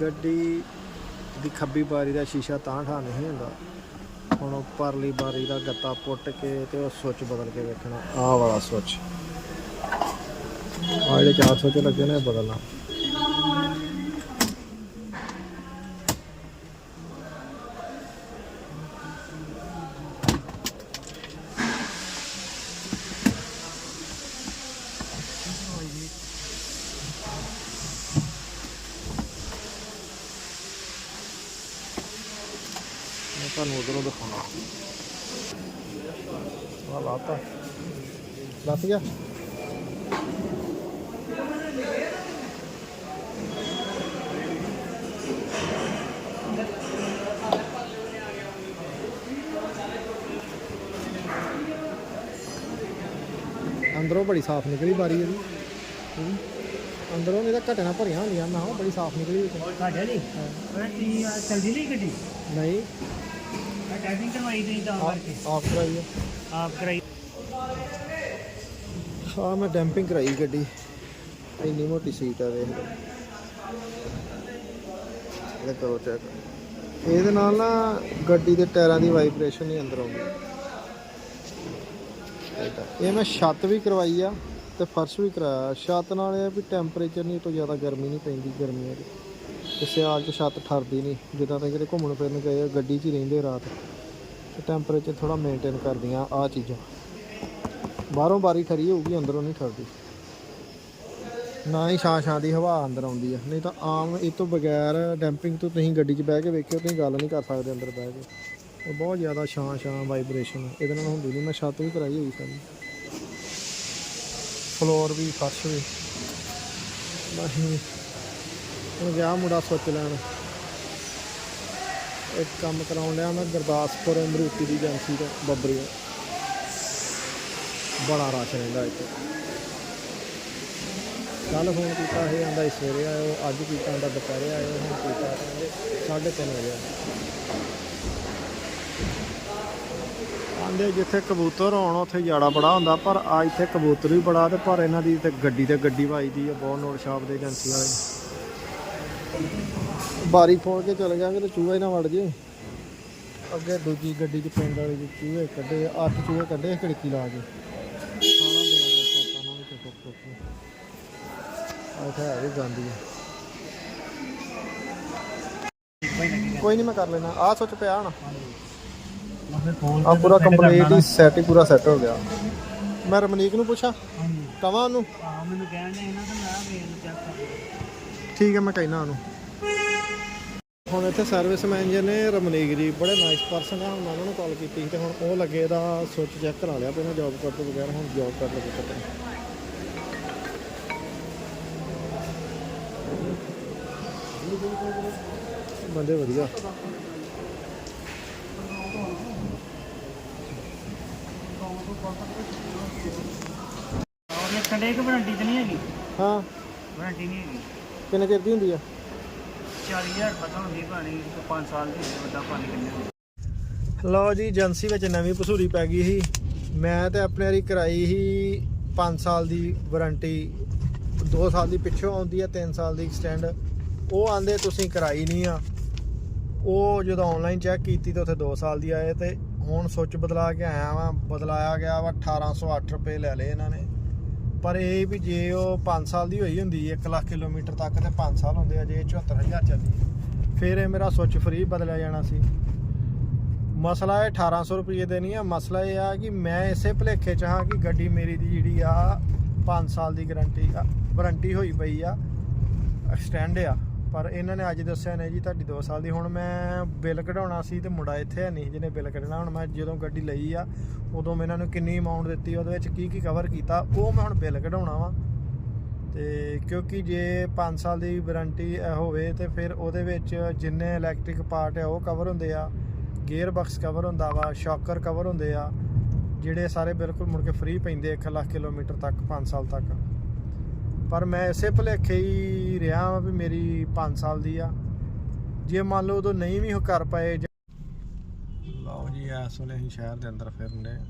ਗੱਡੀ ਦੀ ਖੱਬੀ ਬਾਰੀ ਦਾ ਸ਼ੀਸ਼ਾ ਤਾਂ ਠਾ ਨਹੀਂ ਹੁੰਦਾ। ਹੁਣ ਉਹ ਪਰਲੀ ਬਾਰੀ ਦਾ ਗੱਤਾ ਪੁੱਟ ਕੇ ਤੇ ਉਹ ਸੁੱਚ ਬਦਲ ਕੇ ਵੇਖਣਾ। ਆਹ ਵਾਲਾ ਸੁੱਚ ਆਹ ਜਿਹੜੇ ਚਾਰ ਸੁੱਚ ਲੱਗੇ ਨੇ ਬਦਲਣਾ। ਤੁਹਾਨੂੰ ਉਧਰੋਂ ਦਿਖਾਉਣਾ। ਆ ਲਾਤਾ। ਲੱਤ ਗਿਆ। ਅੰਦਰੋਂ ਬੜੀ ਸਾਫ਼ ਨਿਕਲੀ ਬਾਰੀ ਇਹਦੀ। ਹੂੰ। ਅੰਦਰੋਂ ਨਹੀਂ ਤਾਂ ਘਟਣਾ ਭਰੀਆਂ ਹੁੰਦੀਆਂ ਨਾ ਉਹ ਬੜੀ ਸਾਫ਼ ਨਿਕਲੀ ਵਿੱਚ। ਤੁਹਾਡੇ ਨਹੀਂ ਪਰ ਤੀ ਚਲਦੀ ਨਹੀਂ ਗੱਡੀ? ਨਹੀਂ। ਮੈਂ ਟੈਸਟਿੰਗ ਕਰਵਾਈ ਤੁਸੀਂ ਤਾਂ ਕਰਕੇ। ਆਫ ਕਰਾਈ ਆ ਆਪ ਕਰਾਈ। ਹਾਂ ਮੈਂ ਡੈਂਪਿੰਗ ਕਰਾਈ ਗੱਡੀ। ਇੰਨੀ ਮੋਟੀ ਸੀਟ ਆ ਵੇਖ ਇਹ ਕਰੋ ਚੈੱਕ ਇਹਦੇ ਨਾਲ ਨਾ ਗੱਡੀ ਦੇ ਟਾਇਰਾਂ ਦੀ ਵਾਈਬ੍ਰੇਸ਼ਨ ਨਹੀਂ ਅੰਦਰ ਆਉਂਦੀ। ਇਹ ਮੈਂ ਛੱਤ ਵੀ ਕਰਵਾਈ ਆ ਤੇ ਫਰਸ਼ ਵੀ ਕਰਾਇਆ। ਛੱਤ ਨਾਲ ਇਹ ਵੀ ਟੈਂਪਰੇਚਰ ਨਹੀਂ ਤੋਂ ਜ਼ਿਆਦਾ ਗਰਮੀ ਨਹੀਂ ਪੈਂਦੀ ਗਰਮੀਆਂ 'ਚ ਤੇ ਸਿਆਲ 'ਚ ਛੱਤ ਠਰਦੀ ਨਹੀਂ। ਜਿੱਦਾਂ ਤਾਂ ਕਿਤੇ ਘੁੰਮਣ ਫਿਰਨ ਗਏ, ਗੱਡੀ 'ਚ ਹੀ ਰਹਿੰਦੇ ਰਾਤ। ਤੇ ਟੈਂਪਰੇਚਰ ਥੋੜਾ ਮੇਨਟੇਨ ਕਰਦੀਆਂ ਆ ਚੀਜ਼ਾਂ। ਬਾਹਰੋਂ ਬਾਰੀ ਠਰੀ ਹੋਊਗੀ, ਅੰਦਰੋਂ ਨਹੀਂ ਠਰਦੀ। ਨਾ ਹੀ ਛਾਂ ਛਾਂ ਦੀ ਹਵਾ ਅੰਦਰ ਆਉਂਦੀ ਆ। ਨਹੀਂ ਤਾਂ ਆਮ ਇਹ ਤੋਂ ਬਗੈਰ ਡੈਂਪਿੰਗ ਤੋਂ ਤੁਸੀਂ ਗੱਡੀ 'ਚ ਬਹਿ ਕੇ ਵੇਖਿਓ, ਤੁਸੀਂ ਗੱਲ ਨਹੀਂ ਕਰ ਸਕਦੇ ਅੰਦਰ ਬਹਿ ਕੇ। ਉਹ ਬਹੁਤ ਜ਼ਿਆਦਾ ਛਾਂ ਛਾਂ ਵਾਈਬ੍ਰੇਸ਼ਨ ਇਹਦੇ ਨਾਲ ਹੁੰਦੀ ਨਹੀਂ ਮੈਂ ਛੱਤ ਵੀ ਕਰਾਈ ਹੋਈ ਸਾਡੀ ਫਲੋਰ ਵੀ ਫਰਸ਼ ਵੀ। ਨਹੀਂ ਹੁਣ ਗਿਆ ਮੁੰਡਾ ਸੋਚ ਲੈਣ। ਇੱਕ ਕੰਮ ਕਰਾਉਣ ਲਿਆ ਮੈਂ ਗੁਰਦਾਸਪੁਰ ਅਮਰੂਤੀ ਦੀ ਏਜੰਸੀ ਤੋਂ, ਬੱਬਰੀ ਬੜਾ ਰਸ਼ ਰਹਿੰਦਾ ਇੱਥੇ। ਕੱਲ ਫੋਨ ਕੀਤਾ ਇਹ ਆਂਦਾ ਸੀ ਸਵੇਰੇ ਆਇਓ, ਅੱਜ ਕੀਤਾ ਆਂਦਾ ਦੁਪਹਿਰੇ ਆਇਓ, ਹੁਣ ਕੀਤਾ ਕਹਿੰਦੇ 3:30 ਵਜੇ। ਆਂਦੇ ਜਿੱਥੇ ਕਬੂਤਰ ਹੋਣ ਉੱਥੇ ਜਾੜਾ ਬੜਾ ਹੁੰਦਾ, ਪਰ ਆ ਇੱਥੇ ਕਬੂਤਰ ਵੀ ਬੜਾ ਤੇ ਪਰ ਇਹਨਾਂ ਦੀ ਤੇ ਗੱਡੀ ਤੇ ਗੱਡੀ ਵੱਜਦੀ ਆ, ਬਹੁਤ ਨੋਟ ਸ਼ਾਪ ਦੇ ਏਜੰਸੀ ਵਾਲੇ। ਬਾਰੀ ਫੋੜ ਕੇ ਚਲੇ ਜਾਾਂਗੇ ਤੇ ਚੂਹਾ ਹੀ ਨਾ ਵੜ ਜੇ। ਅੱਗੇ ਦੂਜੀ ਗੱਡੀ 'ਚ ਪਿੰਡ ਵਾਲੀ 'ਚ ਚੂਹੇ ਕੱਢੇ ਅੱਠ ਚੂਹੇ ਕੱਢੇ ਖਿੜਕੀ ਲਾ ਕੇ। ਸਾਰਾ ਵਿੱਚ ਟੁੱਕ ਟੁੱਕ ਤਾਂ ਹੈ ਹੈ ਕੋਈ ਨਹੀਂ ਮੈਂ ਕਰ ਲੈਣਾ ਆ ਸੋਚ ਪਿਆ ਹਣ। ਆ ਪੂਰਾ ਕੰਪਲੀਟ ਹੀ ਸੈਟ ਹੀ ਪੂਰਾ ਸੈੱਟ ਹੋ ਗਿਆ। ਮੈਂ ਰਮਨੀਕ ਨੂੰ ਪੁੱਛਾਂ? ਕਵਾਂ ਉਹਨੂੰ? ਆ ਮੈਨੂੰ ਕਹਿਣ ਦੇ ਇਹਨਾਂ ਤਾਂ ਮੈਂ ਵੇਖ ਚੈੱਕ ਕਰ ਠੀਕ ਹੈ ਮੈਂ ਕਹਿਣਾ ਉਹਨੂੰ। ਹੁਣ ਇੱਥੇ ਸਰਵਿਸਮੈਨ ਜੀ ਨੇ ਰਮਨੀਕ ਜੀ ਬੜੇ ਨਾਈਸ ਪਰਸਨ ਆ ਹੁਣ ਮੈਂ ਉਹਨਾਂ ਨੂੰ ਕਾਲ ਕੀਤੀ ਤੇ ਹੁਣ ਉਹ ਲੱਗੇ ਦਾ ਸੁੱਚ ਚੈੱਕ ਕਰਾ ਲਿਆ ਪਹਿਲਾਂ ਜੌਬ ਕਰਦੇ ਬਗੈਰ ਹੁਣ ਜੌਬ ਕਰ ਲੱਗੇ ਪਤਾ ਬੰਦੇ ਵਧੀਆ। ਕਿ ਤੇ ਨਹੀਂ ਹੈਗੀ? ਹਾਂ। ਵਾਰੰਟੀ ਨਹੀਂ ਹੈਗੀ। ਕਿੰਨੇ ਚਿਰ ਦੀ ਹੁੰਦੀ ਆ? 40000 ਪਤਾ ਹੁੰਦੀ ਪਾਣੀ 5 ਸਾਲ ਦੀ ਵੱਡਾ ਪਾਣੀ ਕਿੰਨੇ ਲਓ ਜੀ ਏਜੰਸੀ ਵਿੱਚ ਨਵੀਂ ਪਸੂਰੀ ਪੈ ਗਈ ਸੀ। ਮੈਂ ਤੇ ਆਪਣੇ ਵਾਰੀ ਕਰਾਈ ਸੀ 5 ਸਾਲ ਦੀ ਵਾਰੰਟੀ। 2 ਸਾਲ ਦੀ ਪਿੱਛੋਂ ਆਉਂਦੀ ਆ 3 ਸਾਲ ਦੀ ਐਕਸਟੈਂਡ ਉਹ ਆਂਦੇ ਤੁਸੀਂ ਕਰਾਈ ਨਹੀਂ ਆ। ਉਹ ਜਦੋਂ ਆਨਲਾਈਨ ਚੈੱਕ ਕੀਤੀ ਤਾਂ ਉੱਥੇ 2 ਸਾਲ ਦੀ ਆਏ ਤੇ ਹੁਣ ਸੁੱਚ ਬਦਲਾ ਕੇ ਆਇਆ ਵਾਂ। ਬਦਲਾਇਆ ਗਿਆ ਵਾ 1808 ਰੁਪਏ ਲੈ ਲਏ ਇਹਨਾਂ ਨੇ। ਪਰ ਇਹ ਵੀ ਜੇ ਉਹ 5 ਸਾਲ ਦੀ ਹੋਈ ਹੁੰਦੀ 1 ਲੱਖ ਕਿਲੋਮੀਟਰ ਤੱਕ ਤੇ 5 ਸਾਲ ਹੁੰਦੇ ਆ, ਜੇ 74000 ਚੱਲੀ ਫਿਰ ਇਹ ਮੇਰਾ ਸੁੱਚ ਫ੍ਰੀ ਬਦਲਿਆ ਜਾਣਾ ਸੀ। ਮਸਲਾ ਇਹ 1800 ਰੁਪਏ ਦੇ ਨਹੀਂ ਆ, ਮਸਲਾ ਇਹ ਆ ਕਿ ਮੈਂ ਇਸੇ ਭੁਲੇਖੇ ਚ ਹਾਂ ਕਿ ਗੱਡੀ ਮੇਰੀ ਦੀ ਜਿਹੜੀ ਆ 5 ਸਾਲ ਦੀ ਗਾਰੰਟੀ ਆ ਵਾਰੰਟੀ ਹੋਈ ਪਈ ਆ ਐਕਸਟੈਂਡ ਆ। ਪਰ ਇਹਨਾਂ ਨੇ ਅੱਜ ਦੱਸਿਆ ਨੇ ਜੀ ਤੁਹਾਡੀ 2 ਸਾਲ ਦੀ। ਹੁਣ ਮੈਂ ਬਿੱਲ ਕਢਾਉਣਾ ਸੀ ਤੇ ਮੁੰਡਾ ਇੱਥੇ ਹੈ ਨਹੀਂ ਜਿਹਨੇ ਬਿੱਲ ਕੱਢਣਾ। ਹੁਣ ਮੈਂ ਜਦੋਂ ਗੱਡੀ ਲਈ ਆ, ਉਦੋਂ ਮੈਂ ਇਹਨਾਂ ਨੂੰ ਕਿੰਨੀ ਅਮਾਉਂਟ ਦਿੱਤੀ, ਉਹਦੇ ਵਿੱਚ ਕੀ ਕੀ ਕਵਰ ਕੀਤਾ, ਉਹ ਮੈਂ ਹੁਣ ਬਿੱਲ ਕਢਾਉਣਾ ਵਾ। ਤੇ ਕਿਉਂਕਿ ਜੇ 5 ਸਾਲ ਦੀ ਵਾਰੰਟੀ ਹੋਵੇ ਤੇ ਫਿਰ ਉਹਦੇ ਵਿੱਚ ਜਿੰਨੇ ਇਲੈਕਟ੍ਰਿਕ ਪਾਰਟ ਆ, ਉਹ ਕਵਰ ਹੁੰਦੇ ਆ। ਗੇਅਰ ਬਾਕਸ ਕਵਰ ਹੁੰਦਾ ਵਾ ਸ਼ੌਕਰ ਕਵਰ ਹੁੰਦੇ ਆ। ਜਿਹੜੇ ਸਾਰੇ ਬਿਲਕੁਲ ਮੁੜ ਕੇ ਫ੍ਰੀ ਪੈਂਦੇ 1 ਲੱਖ ਕਿਲੋਮੀਟਰ ਤੱਕ 5 ਸਾਲ ਤੱਕ। ਪਰ ਮੈਂ ਇਸੇ ਭਲੇਖੇ ਹੀ ਰਿਹਾ ਵਾਂ ਵੀ ਮੇਰੀ 5 ਸਾਲ ਦੀ ਆ। ਜੇ ਮੰਨ ਲਓ ਉਦੋਂ ਨਹੀਂ ਵੀ ਉਹ ਕਰ ਪਾਏ ਲਓ ਜੀ, ਇਸ ਵੇਲੇ ਅਸੀਂ ਸ਼ਹਿਰ ਦੇ ਅੰਦਰ ਫਿਰਨੇ ਆ।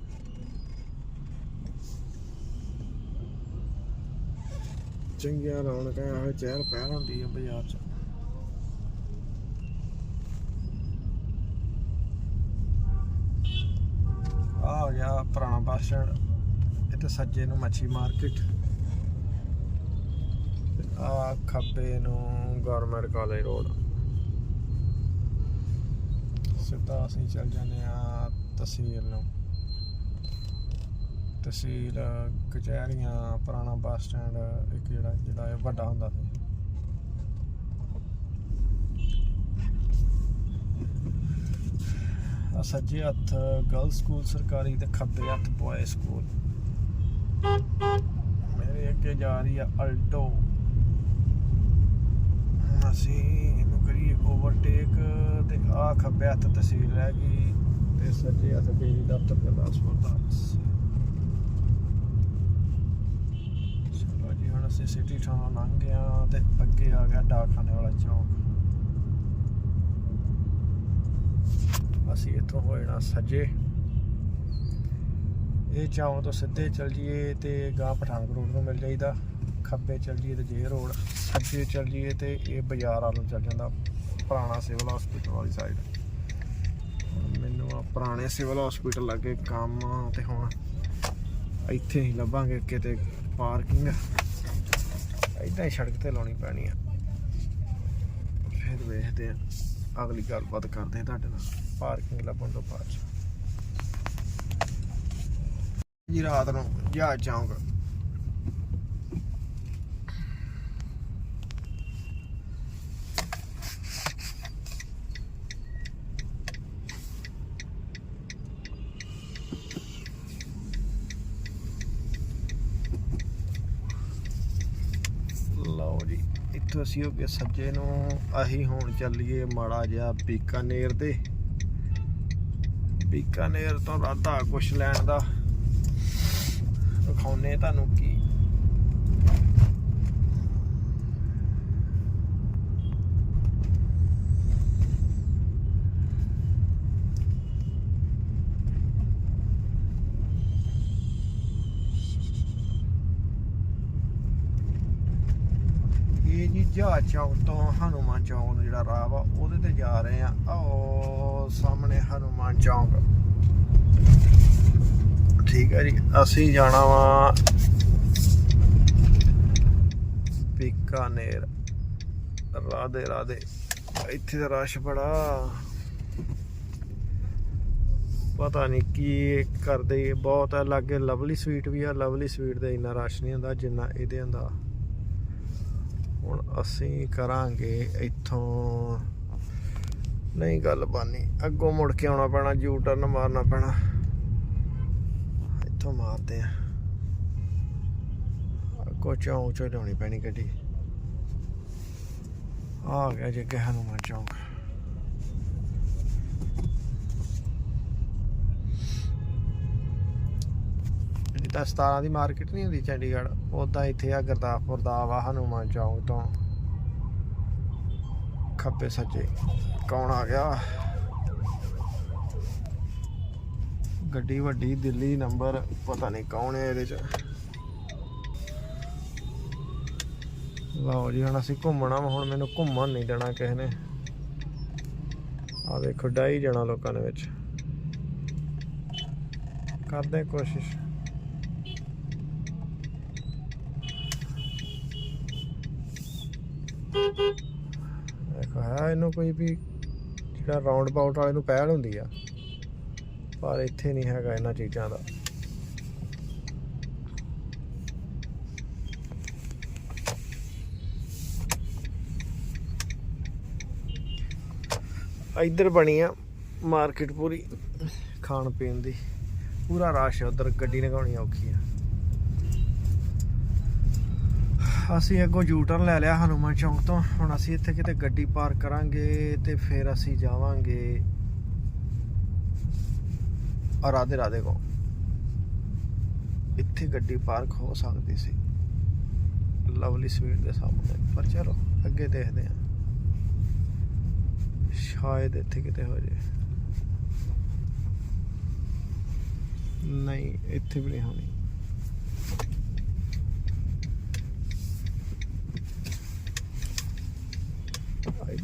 ਚੰਗੀਆਂ ਰੌਣਕਾਂ ਆਹ ਚਹਿਰ ਪਹਿਰ ਹੁੰਦੀ ਆ ਬਾਜ਼ਾਰ 'ਚ। ਆ ਗਿਆ ਪੁਰਾਣਾ ਬੱਸ ਸਟੈਂਡ, ਇੱਥੇ ਸੱਜੇ ਨੂੰ ਮੱਛੀ ਮਾਰਕੀਟ। ਆ ਖੱਬੇ ਨੂੰ ਗਵਰਨਮੈਂਟ ਕਾਲਜ ਰੋਡ। ਸਿੱਧਾ ਅਸੀਂ ਚੱਲ ਜਾਂਦੇ ਆ ਤਹਿਸੀਲ ਨੂੰ। ਤਹਿਸੀਲ ਕਚਹਿਰੀਆਂ, ਪੁਰਾਣਾ ਬੱਸ ਸਟੈਂਡ, ਇੱਕ ਜਿਹੜਾ ਜਿਹੜਾ ਵੱਡਾ ਹੁੰਦਾ ਸੀ। ਆ ਸੱਜੇ ਹੱਥ ਗਰਲ ਸਕੂਲ ਸਰਕਾਰੀ ਤੇ ਖੱਬੇ ਹੱਥ ਬॉय ਸਕੂਲ ਮੇਰੇ ਅੱਗੇ ਜਾ ਰਹੀ ਆ ਅਲਟੋ। ਹੁਣ ਅਸੀਂ ਇਹਨੂੰ ਕਰੀਏ ਓਵਰਟੇਕ ਤੇ ਆ ਖੱਬੇ ਹੱਥ ਤਹਿਸੀਲ ਰਹਿ ਗਈ ਤੇ ਸੱਜੇ ਹੱਥ ਬਿਜਲੀ ਦਫ਼ਤਰ ਗੁਰਦਾਸਪੁਰ ਦਾ। ਚਲੋ ਜੀ, ਹੁਣ ਅਸੀਂ ਸਿਟੀ ਥਾਣਾ ਲੰਘ ਗਏ ਤੇ ਅੱਗੇ ਆ ਗਿਆ ਡਾਕਖਾਨੇ ਵਾਲਾ ਚੌਂਕ। ਅਸੀਂ ਇੱਥੋਂ ਹੋ ਜਾਣਾ ਸੱਜੇ। ਇਹ ਚਾਹੋਂ ਤੋਂ ਸਿੱਧੇ ਚੱਲ ਜੀਏ ਤੇ ਗਾਂ ਪਠਾਨਕੋਟ ਰੋਡ ਨੂੰ ਮਿਲ ਜਾਈਦਾ। ਖੱਬੇ ਚੱਲ ਜੀਏ ਤੇ ਜੇ ਰੋਡ ਸੱਜੇ ਚੱਲ ਜੀਏ ਤੇ ਇਹ ਬਾਜ਼ਾਰ ਵੱਲ ਚੱਲ ਜਾਂਦਾ, ਪੁਰਾਣਾ ਸਿਵਲ ਹਸਪੀਟਲ ਵਾਲੀ ਸਾਈਡ ਮੈਨੂੰ ਆ ਪੁਰਾਣੇ ਸਿਵਲ ਹਸਪੀਟਲ ਲੱਗੇ ਕੰਮ, ਤੇ ਹੁਣ ਇੱਥੇ ਹੀ ਲੱਭਾਂਗੇ ਕਿਤੇ ਪਾਰਕਿੰਗ ਇਦਾਂ ਹੀ ਸੜਕ ਤੇ ਲਾਉਣੀ ਪੈਣੀ ਆ। ਫਿਰ ਵੇਖਦੇ ਆ, ਅਗਲੀ ਗੱਲਬਾਤ ਕਰਦੇ ਆ ਤੁਹਾਡੇ ਨਾਲ ਪਾਰਕਿੰਗ ਲੱਭਣ ਤੋਂ ਬਾਅਦ। ਜੀ ਰਾਤ ਨੂੰ ਜਹਾਜ਼ ਚੌਂਕ ਲਓ ਜੀ ਇੱਥੋਂ ਹੋ ਗਏ ਸੱਜੇ ਨੂੰ ਅਸੀਂ ਹੁਣ ਚੱਲੀਏ ਮਾੜਾ ਜਿਹਾ ਬੀਕਾਨੇਰ ਦੇ ਬੀਕਾਨੇਰ ਤੋਂ ਰਾਧਾ ਕੁਛ ਲੈਣ ਦਾ। ਵਿਖਾਉਨੇ ਤੁਹਾਨੂੰ ਕੀ ਇਹ ਜੀ ਜਹਾਜ਼ ਚੌਕ ਤੋਂ ਹਨੂਮਾਨ ਚੌਕ ਨੂੰ ਜਿਹੜਾ ਰਾਹ ਵਾ, ਉਹਦੇ ਤੇ ਜਾ ਰਹੇ ਆ ਉਹ ਸਾਹਮਣੇ ਹਨੂਮਾਨ ਚੌਕ। ਠੀਕ ਹੈ ਜੀ, ਅਸੀਂ ਜਾਣਾ ਵਾ ਬੀਕਾਨੇਰ। ਰਾਦੇ ਰਾਦੇ ਇੱਥੇ ਦਾ ਰਸ਼ ਬੜਾ। ਪਤਾ ਨਹੀਂ ਕੀ ਕਰਦੇ। ਬਹੁਤ ਆ ਲਾਗੇ ਲਵਲੀ ਸਵੀਟ ਵੀ ਆ। ਲਵਲੀ ਸਵੀਟ ਦਾ ਇੰਨਾ ਰਸ਼ ਨਹੀਂ ਹੁੰਦਾ, ਜਿੰਨਾ ਇਹਦੇ ਹੁੰਦਾ। ਹੁਣ ਅਸੀਂ ਕਰਾਂਗੇ ਇੱਥੋਂ, ਨਹੀਂ ਗੱਲ ਬਾਨੀ, ਅੱਗੋਂ ਮੁੜ ਕੇ ਆਉਣਾ ਪੈਣਾ ਯੂ ਟਰਨ ਮਾਰਨਾ ਪੈਣਾ। ਇੱਥੋਂ ਮਾਰਦੇ ਆ। ਅੱਗੋਂ ਚੌਂਕ ਚੋਂ ਲਿਆਉਣੀ ਪੈਣੀ ਗੱਡੀ। ਆ ਗਿਆ ਜੇ ਅੱਗੇ ਹਨੂਮਾਨ ਚੌਂਕ। ਜਿੱਦਾਂ 17 ਦੀ ਮਾਰਕੀਟ ਨਹੀਂ ਹੁੰਦੀ ਚੰਡੀਗੜ੍ਹ। ਉਦਾਂ ਇੱਥੇ ਆ ਗੁਰਦਾਸਪੁਰ ਦਾ ਵਾ, ਹਨੂਮਾਨ ਚੌਂਕ ਤੋਂ। ਖੱਬੇ ਸੱਜੇ। ਕੌਣ ਆ ਗਿਆ? ਗੱਡੀ ਵੱਡੀ, ਦਿੱਲੀ ਨੰਬਰ, ਪਤਾ ਨਹੀਂ ਕੌਣ ਹੈ ਇਹਦੇ ਚ। ਲਓ ਜੀ, ਹੁਣ ਅਸੀਂ ਘੁੰਮਣਾ ਵਾ, ਹੁਣ ਮੈਨੂੰ ਘੁੰਮਣ ਨਹੀਂ ਦੇਣਾ ਕਿਸੇ ਨੇ। ਆ ਵੇਖੋ ਡਾਈ ਜਾਣਾ ਲੋਕਾਂ ਦੇ ਵਿੱਚ। ਕਰਦੇ ਕੋਸ਼ਿਸ਼। ਦੇਖੋ ਇਹਨੂੰ ਕੋਈ ਵੀ ਜਿਹੜਾ ਰਾਉਂਡ ਅਬਾਊਟ ਵਾਲੇ ਨੂੰ ਪਹਿਲ ਹੁੰਦੀ ਆ। ਪਰ ਇੱਥੇ ਨਹੀਂ ਹੈਗਾ ਇਹਨਾਂ ਚੀਜ਼ਾਂ ਦਾ। ਇੱਧਰ ਬਣੀ ਆ ਮਾਰਕੀਟ ਪੂਰੀ ਖਾਣ ਪੀਣ ਦੀ। ਪੂਰਾ ਰਸ਼ ਉਧਰ, ਗੱਡੀ ਲਗਾਉਣੀ ਔਖੀ ਆ। ਅਸੀਂ ਅੱਗੋਂ ਯੂਟਰਨ ਲੈ ਲਿਆ ਹਨੂਮਾਨ ਚੌਂਕ ਤੋਂ। ਹੁਣ ਅਸੀਂ ਇੱਥੇ ਕਿਤੇ ਗੱਡੀ ਪਾਰਕ ਕਰਾਂਗੇ ਤੇ ਫਿਰ ਅਸੀਂ ਜਾਵਾਂਗੇ ਰਾਧੇ ਰਾਧੇ ਕੋ ਇੱਥੇ ਗੱਡੀ ਪਾਰਕ ਹੋ ਸਕਦੀ ਸੀ। ਲਵਲੀ ਸਵੀਟ ਦੇ ਸਾਹਮਣੇ। ਪਰ ਚਲੋ, ਅੱਗੇ ਦੇਖਦੇ ਹਾਂ। ਸ਼ਾਇਦ ਇੱਥੇ ਕਿਤੇ ਹੋ ਜੇ। ਨਹੀਂ, ਇੱਥੇ ਵੀ ਨਹੀਂ ਹੋਣੀ।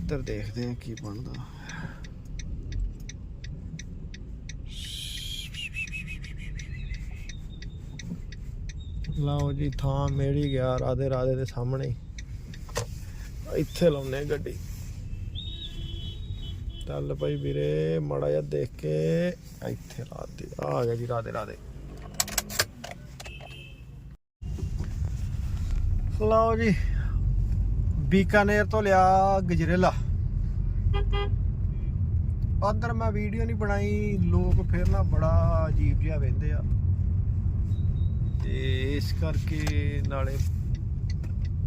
ਇੱਧਰ ਦੇਖਦੇ ਆ ਕੀ ਬਣਦਾ। ਲਓ ਜੀ, ਥਾਂ ਮੇੜੀ ਗਿਆ ਰਾਦੇ ਰਾਦੇ ਦੇ ਸਾਹਮਣੇ। ਇੱਥੇ ਲਾਉਨੇ ਗੱਡੀ। ਚੱਲ ਭਾਈ ਵੀਰੇ, ਮੜਾ ਜਾ ਦੇਖ ਕੇ ਇੱਥੇ ਲਾ ਦੇ ਆ ਗਿਆ ਜੀ ਰਾਦੇ ਰਾਦੇ ਲਓ ਜੀ ਬੀਕਾਨੇਰ ਤੋਂ ਲਿਆ ਗਜਰੇਲਾ। ਅੰਦਰ ਮੈਂ ਵੀਡੀਓ ਨਹੀਂ ਬਣਾਈ, ਲੋਕ ਫਿਰ ਨਾ ਬੜਾ ਅਜੀਬ ਜਿਹਾ ਵਹਿੰਦੇ ਆ। ਤੇ ਇਸ ਕਰਕੇ ਨਾਲੇ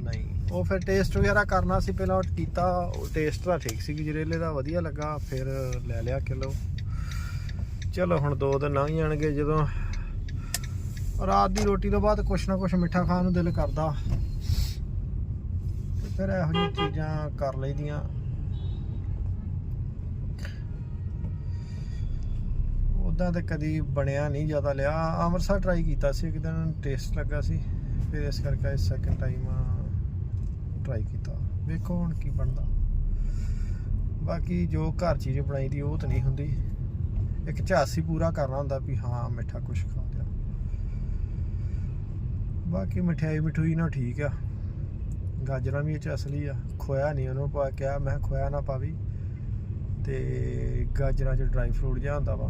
ਨਹੀਂ। ਉਹ ਫਿਰ ਟੇਸਟ ਵਗੈਰਾ ਕਰਨਾ ਸੀ, ਪਹਿਲਾਂ ਉਹ ਕੀਤਾ, ਉਹ ਟੇਸਟ ਤਾਂ ਠੀਕ ਸੀ, ਗਜਰੇਲੇ ਦਾ ਵਧੀਆ ਲੱਗਾ, ਫਿਰ ਲੈ ਲਿਆ ਕਿਲੋ। ਚਲੋ ਹੁਣ ਦੋ ਦਿਨ ਲੰਘ ਜਾਣਗੇ ਜਦੋਂ। ਰਾਤ ਦੀ ਰੋਟੀ ਤੋਂ ਬਾਅਦ ਕੁਛ ਨਾ ਕੁਛ ਮਿੱਠਾ ਖਾਣ ਨੂੰ ਦਿਲ ਕਰਦਾ। ਫਿਰ ਇਹੋ ਜਿਹੀਆਂ ਚੀਜ਼ਾਂ ਕਰ ਲਈਦੀਆਂ। ਉਦਾਂ ਤੇ ਕਦੀ ਬਣਿਆ ਨਹੀਂ ਜ਼ਿਆਦਾ ਲਿਆ। ਅੰਮ੍ਰਿਤਸਰ ਟਰਾਈ ਕੀਤਾ ਸੀ, ਇੱਕ ਦਿਨ ਟੇਸਟ ਲੱਗਾ ਸੀ। ਫਿਰ ਇਸ ਕਰਕੇ ਸੈਕੰਡ ਟਾਈਮ ਟਰਾਈ ਕੀਤਾ। ਵੇਖੋ ਹੁਣ ਕੀ ਬਣਦਾ। ਬਾਕੀ ਜੋ ਘਰ ਚੀਜ਼ ਬਣਾਈ ਦੀ, ਉਹ ਤਾਂ ਨਹੀਂ ਹੁੰਦੀ। ਇੱਕ ਝਾਸੀ ਪੂਰਾ ਕਰਨਾ ਹੁੰਦਾ ਵੀ ਹਾਂ, ਮਿੱਠਾ ਕੁਛ ਖਾ ਲਿਆ। ਬਾਕੀ ਮਠਿਆਈ ਮਠੂਈ ਨਾ ਠੀਕ ਆ। ਗਾਜਰਾਂ ਵੀ ਇਹ ਚ ਅਸਲੀ ਆ, ਖੋਇਆ ਨਹੀਂ ਉਹਨੂੰ, ਪਾ ਕਿਹਾ, ਮੈਂ ਕਿਹਾ, ਖੋਇਆ ਨਾ ਪਾਵੀ। ਤੇ ਗਾਜਰਾਂ ਚ ਡਰਾਈ ਫਰੂਟ ਜਿਹਾ ਹੁੰਦਾ ਵਾ।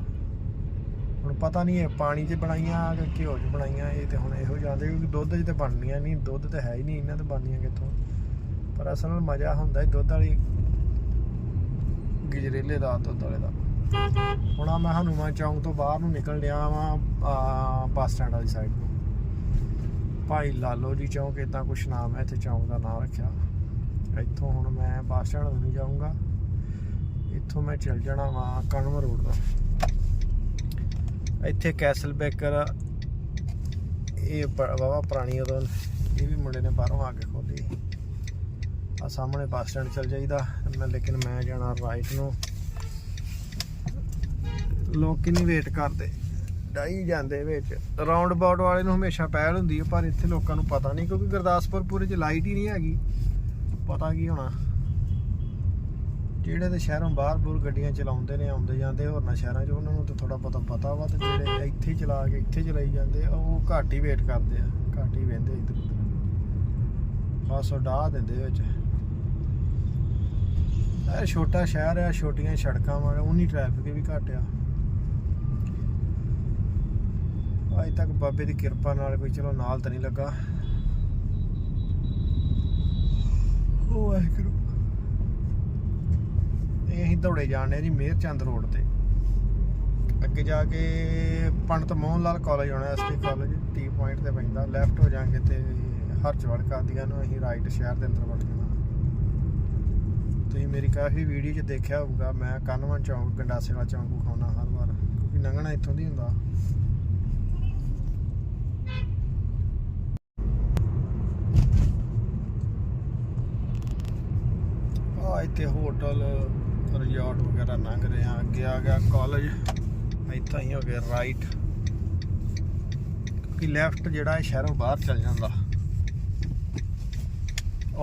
ਹੁਣ ਪਤਾ ਨਹੀਂ ਇਹ ਪਾਣੀ 'ਚ ਬਣਾਈਆਂ ਕਿ ਘਿਓ 'ਚ ਬਣਾਈਆਂ, ਇਹ ਤੇ ਹੁਣ ਇਹੋ ਜਾਂਦੇ ਕਿਉਂਕਿ ਦੁੱਧ 'ਚ ਤੇ ਬਣਨੀਆਂ ਨਹੀਂ ਦੁੱਧ ਤੇ ਹੈ ਹੀ ਨਹੀਂ ਇਹਨਾਂ ਤੇ ਬਣਨੀਆਂ ਕਿੱਥੋਂ? ਪਰ ਅਸਲ ਵਿੱਚ ਮਜ਼ਾ ਹੁੰਦਾ ਹੈ ਦੁੱਧ ਵਾਲੀ ਗਜਰੇਲੇ ਦਾ, ਦੁੱਧ ਵਾਲੇ ਦਾ। ਹੁਣ ਆ ਮੈਂ ਹਨੂਮਾਨ ਚੌਂਕ ਤੋਂ ਬਾਹਰ ਨੂੰ ਨਿਕਲ ਰਿਹਾ ਵਾਂ ਬੱਸ ਸਟੈਂਡ ਵਾਲੀ ਸਾਈਡ ਨੂੰ। ਭਾਈ ਲਾਲੋ ਜੀ ਚੌਂਕ ਇਦਾਂ ਕੁਛ ਨਾਮ ਹੈ, ਇੱਥੇ ਚੌਂਕ ਦਾ ਨਾਮ ਰੱਖਿਆ। ਇੱਥੋਂ ਹੁਣ ਮੈਂ ਬੱਸ ਸਟੈਂਡ ਨੂੰ ਜਾਊਂਗਾ। ਇੱਥੋਂ ਮੈਂ ਚੱਲ ਜਾਣਾ ਵਾ ਕਣਮ ਰੋਡ ਦਾ। ਇੱਥੇ ਕੈਸਲ ਬੇਕਰ, ਇਹ ਵਾਵਾ ਪੁਰਾਣੀ ਉਦੋਂ, ਇਹ ਵੀ ਮੁੰਡੇ ਨੇ ਬਾਹਰੋਂ ਆ ਕੇ ਖੋਲੀ ਆ ਸਾਹਮਣੇ ਬੱਸ ਸਟੈਂਡ ਚੱਲ ਜਾਈਦਾ। ਮੈਂ, ਲੇਕਿਨ ਮੈਂ ਜਾਣਾ ਰਾਈਟ ਨੂੰ। ਲੋਕ ਕਿੰਨੀ ਵੇਟ ਕਰਦੇ। ਡਾਈ ਜਾਂਦੇ ਵਿੱਚ। ਰਾਉਂਡ ਅਬਾਊਟ ਵਾਲੇ ਨੂੰ ਹਮੇਸ਼ਾ ਪਹਿਲ ਹੁੰਦੀ ਹੈ ਪਰ ਇੱਥੇ ਲੋਕਾਂ ਨੂੰ ਪਤਾ ਨਹੀਂ ਕਿਉਂਕਿ ਗੁਰਦਾਸਪੁਰ ਪੂਰੇ 'ਚ ਲਾਈਟ ਹੀ ਨਹੀਂ ਹੈਗੀ। ਪਤਾ ਕੀ ਹੋਣਾ? ਜਿਹੜੇ ਤੇ ਸ਼ਹਿਰੋਂ ਬਾਹਰ ਬੂਰ ਗੱਡੀਆਂ ਚਲਾਉਂਦੇ ਨੇ ਆਉਂਦੇ ਜਾਂਦੇ ਹੋਰਨਾਂ ਸ਼ਹਿਰਾਂ 'ਚ ਉਹਨਾਂ ਨੂੰ ਤਾਂ ਥੋੜਾ ਪਤਾ ਪਤਾ ਵਾ ਤੇ ਜਿਹੜੇ ਇੱਥੇ ਚਲਾ ਕੇ ਇੱਥੇ ਚਲਾਈ ਜਾਂਦੇ ਆ, ਉਹ ਘੱਟ ਹੀ ਵੇਟ ਕਰਦੇ ਆ ਘੱਟ ਹੀ ਵਹਿੰਦੇ ਇੱਧਰ ਉੱਧਰ। ਬਸ ਉਹ ਡਾਹ ਦਿੰਦੇ ਵਿੱਚ। ਇਹ ਛੋਟਾ ਸ਼ਹਿਰ ਆ ਛੋਟੀਆਂ ਸੜਕਾਂ ਵਾ ਉਨੀ ਟ੍ਰੈਫਿਕ ਵੀ ਘੱਟ ਆ। ਅੱਜ ਤੱਕ ਬਾਬੇ ਦੀ ਕਿਰਪਾ ਨਾਲ ਕੋਈ ਚਲੋ ਨਾਲ ਤਾਂ ਨਹੀਂ ਲੱਗਾ। ਉਹ ਵਾਹਿਗੁਰੂ। ਇਹ ਅਸੀਂ ਦੌੜੇ ਜਾਣੇ ਜੀ ਮੇਰ ਚੰਦ ਰੋਡ ਤੇ। ਅੱਗੇ ਜਾ ਕੇ ਪੰਡਤ ਮੋਹਨ ਲਾਲ ਕਾਲਜ ਆਉਣਾ ਐਸਟੀ ਕਾਲਜ ਟੀ ਪੁਆਇੰਟ ਤੇ ਪੈਂਦਾ। ਲੈਫਟ ਹੋ ਜਾਾਂਗੇ ਤੇ ਹਰਚਵੜ ਕਾਦੀਆਂ ਨੂੰ ਅਸੀਂ ਰਾਈਟ ਸ਼ਹਿਰ ਦੇ ਅੰਦਰ ਵੜ ਜਾਣਾ। ਤੁਸੀਂ ਮੇਰੀ ਕਾਫੀ ਵੀਡੀਓ 'ਚ ਦੇਖਿਆ ਹੋਊਗਾ, ਮੈਂ ਕਾਨਵਨ ਚੌਂਕ, ਗੰਡਾਸੇ ਵਾਲਾ ਚੌਂਕ ਵਿਖਾਉਣਾ ਹਰ ਵਾਰ। ਕਿਉਂਕਿ ਲੰਘਣਾ ਇੱਥੋਂ ਦੀ ਹੁੰਦਾ। ਆ, ਇੱਥੇ ਹੋਟਲ, ਰਿਜ਼ੋਰਟ ਵਗੈਰਾ ਲੰਘ ਰਹੇ ਆ। ਅੱਗੇ ਆ ਗਿਆ ਕਾਲਜ ਇੱਥੋਂ ਹੀ ਹੋ ਗਿਆ ਰਾਈਟ ਕਿਉਂਕਿ ਲੈਫਟ ਜਿਹੜਾ ਹੈ ਸ਼ਹਿਰੋਂ ਬਾਹਰ ਚੱਲ ਜਾਂਦਾ।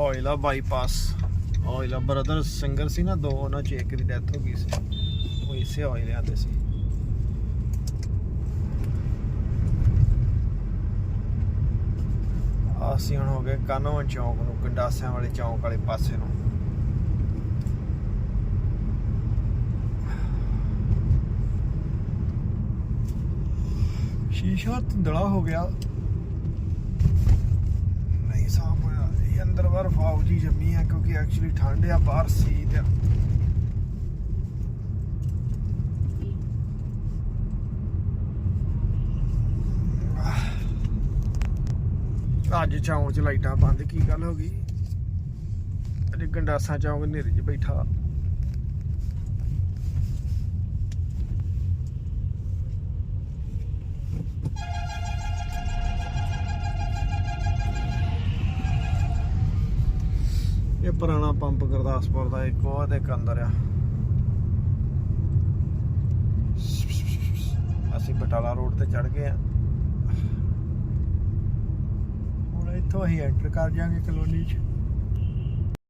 ਆਇਲਾ ਬਾਈਪਾਸ ਆਇਲਾ ਬ੍ਰਦਰ ਸਿੰਗਰ ਸੀ ਨਾ, ਦੋ, ਉਹਨਾਂ ਚ ਇੱਕ ਦੀ ਡੈਥ ਹੋ ਗਈ ਸੀ। ਉਹ ਇਸੇ ਆਇਲਿਆਂ ਤੇ ਸੀ। ਅਸੀਂ ਹੁਣ ਹੋ ਗਏ ਕਾਨੋਂ ਚੌਂਕ ਨੂੰ, ਗੰਡਾਸਿਆਂ ਵਾਲੇ ਚੌਂਕ ਵਾਲੇ ਪਾਸੇ ਨੂੰ। ਸ਼ੀਸ਼ਾ ਧੁੰਦਲਾ ਹੋ ਗਿਆ। ਨਹੀਂ ਸਾਫ਼ ਹੋਇਆ। ਇਹ ਅੰਦਰ ਬਾਹਰ ਫੌਗ ਜੀ ਜੰਮੀ ਹੈ ਕਿਉਂਕਿ ਐਕਚੁਅਲੀ ਠੰਡ ਆ, ਬਾਹਰ ਸੀਤ ਆ। ਅੱਜ ਚੌਂਕ ਚ ਲਾਈਟਾਂ ਬੰਦ, ਕੀ ਗੱਲ ਹੋ ਗਈ? ਅਰੇ ਗੰਡਾਸਾ ਚੌਂਕ ਹਨੇਰੇ 'ਚ ਬੈਠਾ। ਪੁਰਾਣਾ ਪੰਪ ਗੁਰਦਾਸਪੁਰ ਦਾ ਇੱਕ, ਉਹ ਤੇ ਇੱਕ ਅੰਦਰ ਆ। ਅਸੀਂ ਬਟਾਲਾ ਰੋਡ ਤੇ ਚੜ ਗਏ ਆ। ਹੁਣ ਇੱਥੋਂ ਅਸੀਂ ਐਂਟਰ ਕਰ ਜਾਾਂਗੇ ਕਲੋਨੀ 'ਚ।